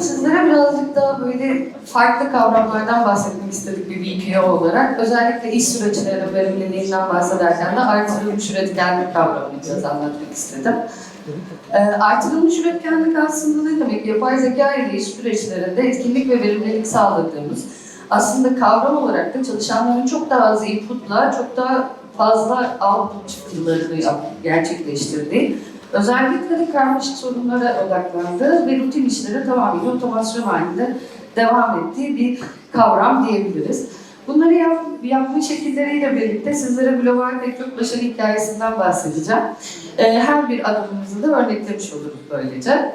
sizlere birazcık daha böyle farklı kavramlardan bahsetmek istedik bir BPO olarak. Özellikle iş süreçlerinin verimliliğinden bahsederken de artırılmış üretkenlik kavramını biraz anlatmak istedim. Ee, artırılmış üretkenlik aslında ne demek? Yapay zeka ile iş süreçlerinde etkinlik ve verimlilik sağladığımız, aslında kavram olarak da çalışanların çok daha az inputla, çok daha fazla output çıktılarını gerçekleştirdiği, özellikle de karmaşık sorunlara odaklandığı ve rutin işlere tamamıyla otomasyon halinde devam ettiği bir kavram diyebiliriz. Bunları yap, yapma şekilleriyle birlikte sizlere global pek başarı hikayesinden bahsedeceğim. Ee, her bir adımımızı da örneklemiş oluruz böylece.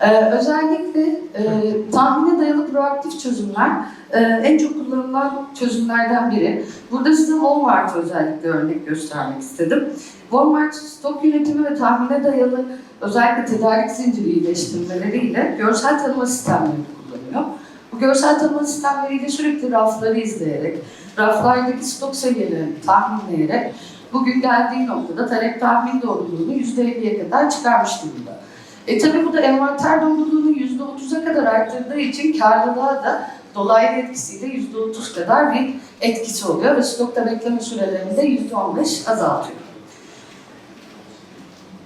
Ee, özellikle e, tahmine dayalı proaktif çözümler e, en çok kullanılan çözümlerden biri. Burada size Walmart'ı özellikle örnek göstermek istedim. Walmart stok yönetimi ve tahmine dayalı özellikle tedarik zinciri iyileştirmeleriyle görsel tanıma sistemleri kullanıyor. Bu görsel tanıma sistemleriyle sürekli rafları izleyerek, raflardaki stok seviyelerini tahminleyerek bugün geldiği noktada talep tahmin doğruluğunu %50'ye kadar çıkarmış durumda. E tabi bu da envanter doğruluğunu %30'a kadar arttırdığı için karlılığa da dolaylı etkisiyle %30 kadar bir etkisi oluyor ve stokta bekleme sürelerini de %15 azaltıyor.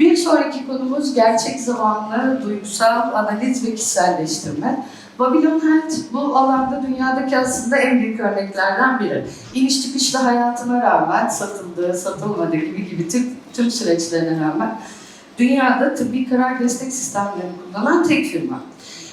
Bir sonraki konumuz gerçek zamanlı duygusal analiz ve kişiselleştirme. Babylon Health bu alanda dünyadaki aslında en büyük örneklerden biri. İniş çıkışlı hayatına rağmen satıldığı, satılmadığı gibi gibi tüm, tüm süreçlerine rağmen dünyada tıbbi karar destek sistemlerini kullanan tek firma.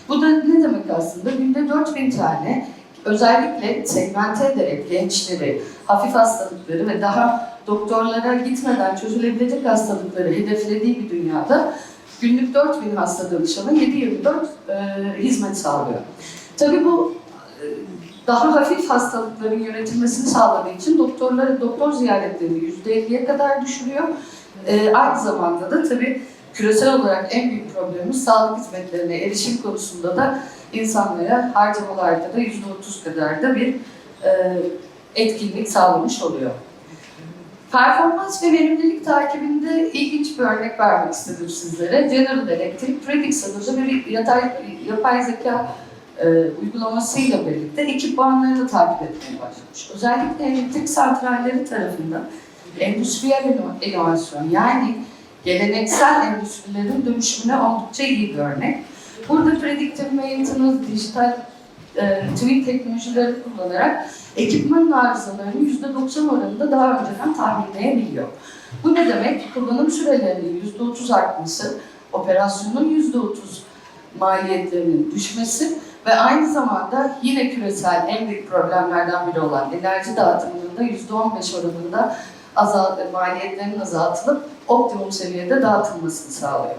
Bu da ne demek aslında? Günde 4000 tane özellikle segmente ederek gençleri, hafif hastalıkları ve daha doktorlara gitmeden çözülebilecek hastalıkları hedeflediği bir dünyada günlük 4000 hasta danışana 7-24 e, hizmet sağlıyor. Tabii bu e, daha hafif hastalıkların yönetilmesini sağladığı için doktorları doktor ziyaretlerini %50'ye kadar düşürüyor. E, aynı zamanda da tabii küresel olarak en büyük problemimiz sağlık hizmetlerine erişim konusunda da insanlara harcamalarda da %30 kadar da bir e, etkinlik sağlamış oluyor. Performans ve verimlilik takibinde ilginç bir örnek vermek istedim sizlere. General Electric, Predix adında bir yatay, yapay zeka e, uygulamasıyla birlikte ekipmanlarını takip etmeye başlamış. Özellikle elektrik santralleri tarafından endüstriyel ino- inovasyon yani geleneksel endüstrilerin dönüşümüne oldukça iyi bir örnek. Burada predictive maintenance, dijital e, twin teknolojileri kullanarak ekipmanın arızalarını %90 oranında daha önceden tahminleyebiliyor. Bu ne demek? Kullanım sürelerinin %30 artması, operasyonun %30 maliyetlerinin düşmesi ve aynı zamanda yine küresel en büyük problemlerden biri olan enerji dağıtımının da %15 oranında azal, maliyetlerin azaltılıp optimum seviyede dağıtılmasını sağlıyor.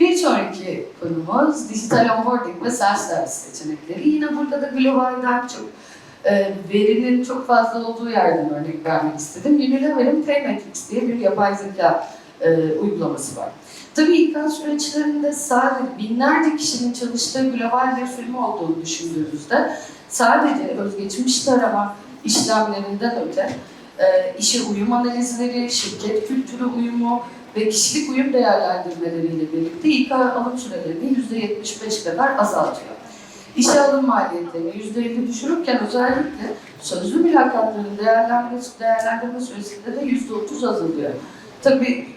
Bir sonraki konumuz dijital onboarding ve self-service seçenekleri. Yine burada da globalden çok e, verinin çok fazla olduğu yerden örnek vermek istedim. Unilever'in Paymetrics diye bir yapay zeka e, uygulaması var. Tabii ikaz süreçlerinde sadece binlerce kişinin çalıştığı global bir firma olduğunu düşündüğümüzde sadece özgeçmiş tarama işlemlerinden öte e, işe uyum analizleri, şirket kültürü uyumu, ve kişilik uyum değerlendirmeleriyle birlikte İK alım sürelerini %75 kadar azaltıyor. İşe alım maliyetlerini %50 düşürürken özellikle sözlü mülakatların değerlendirme, değerlendirme süresinde de %30 azalıyor. Tabii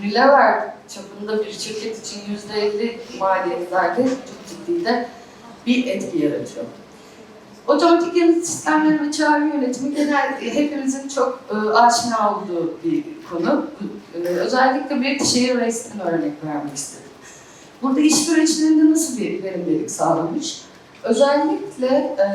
Unilever çapında bir şirket için %50 maliyetlerde çok ciddi de bir etki yaratıyor. Otomatik yanıt sistemleri ve çağrı yönetimi genel hepimizin çok e, aşina olduğu bir konu. E, özellikle British Airways'ten örnek vermek istedim. Burada iş süreçlerinde nasıl bir verimlilik sağlanmış? Özellikle e,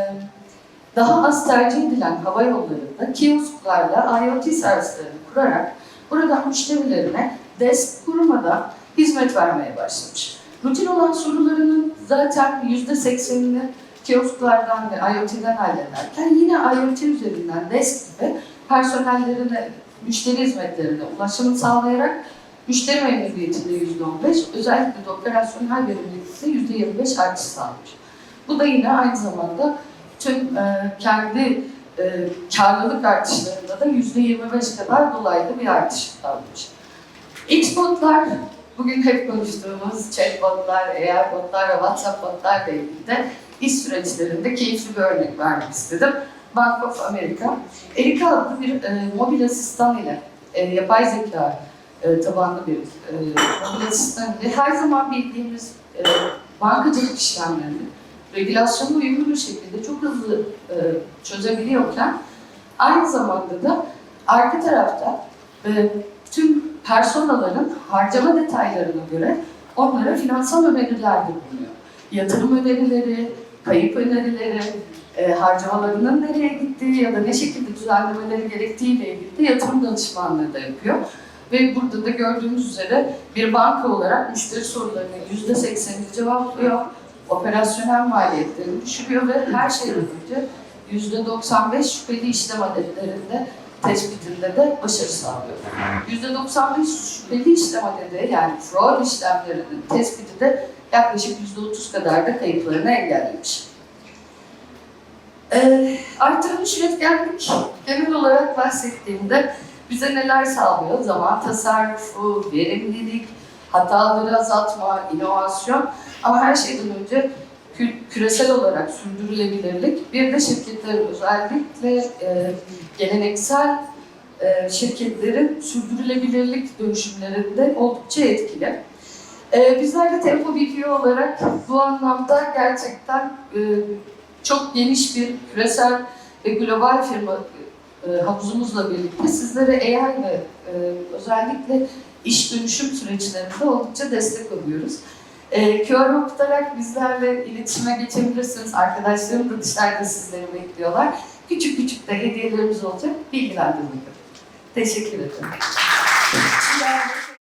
daha az tercih edilen hava yollarında kiosklarla IoT servislerini kurarak buradan müşterilerine desk kurmadan hizmet vermeye başlamış. Rutin olan sorularının zaten %80'ini kiosklardan ve IoT'den hallederken yine IoT üzerinden desk gibi personellerine, müşteri hizmetlerine ulaşımı sağlayarak müşteri memnuniyetinde %15, özellikle de operasyonel verimlilikte %25 artış sağlamış. Bu da yine aynı zamanda tüm e, kendi e, karlılık artışlarında da %25 kadar dolaylı bir artış sağlamış. Xbotlar bugün hep konuştuğumuz chatbotlar, AI botlar ve WhatsApp botlarla ilgili de iş süreçlerinde keyifli bir örnek vermek istedim. Bank of America, Erika adlı bir e, mobil asistan ile e, yapay zeka e, tabanlı bir e, mobil asistan ile her zaman bildiğimiz e, bankacılık işlemlerini regülasyona uyumlu bir şekilde çok hızlı e, çözebiliyorken aynı zamanda da arka tarafta e, tüm personaların harcama detaylarına göre onlara finansal önerilerde bulunuyor. Yatırım önerileri, kayıp önerileri, e, harcamalarının nereye gittiği ya da ne şekilde düzenlemeleri gerektiğiyle ilgili de yatırım danışmanlığı da yapıyor. Ve burada da gördüğümüz üzere bir banka olarak müşteri sorularının %80'ini cevaplıyor, operasyonel maliyetlerini düşürüyor ve her şeyden önce %95 şüpheli işlem adetlerinde tespitinde de başarı sağlıyor. %95 şüpheli işlem adedi yani fraud işlemlerinin tespiti de yaklaşık %30 kadar da kayıplarını engellemiş. Ee, artırılmış üretkenlik genel olarak bahsettiğimde bize neler sağlıyor? Zaman tasarrufu, verimlilik, hataları azaltma, inovasyon ama her şeyden önce kü- küresel olarak sürdürülebilirlik. Bir de şirketlerin özellikle e, geleneksel e, şirketlerin sürdürülebilirlik dönüşümlerinde oldukça etkili. E, bizler de Tempo BPO olarak bu anlamda gerçekten e, çok geniş bir küresel ve global firma e, havuzumuzla birlikte sizlere AI ve e, özellikle iş dönüşüm süreçlerinde oldukça destek oluyoruz. E, QR okutarak bizlerle iletişime geçebilirsiniz. Arkadaşlarım da dışarıda sizleri bekliyorlar. Küçük küçük de hediyelerimiz olacak. Bilgilendirmek. Teşekkür ederim.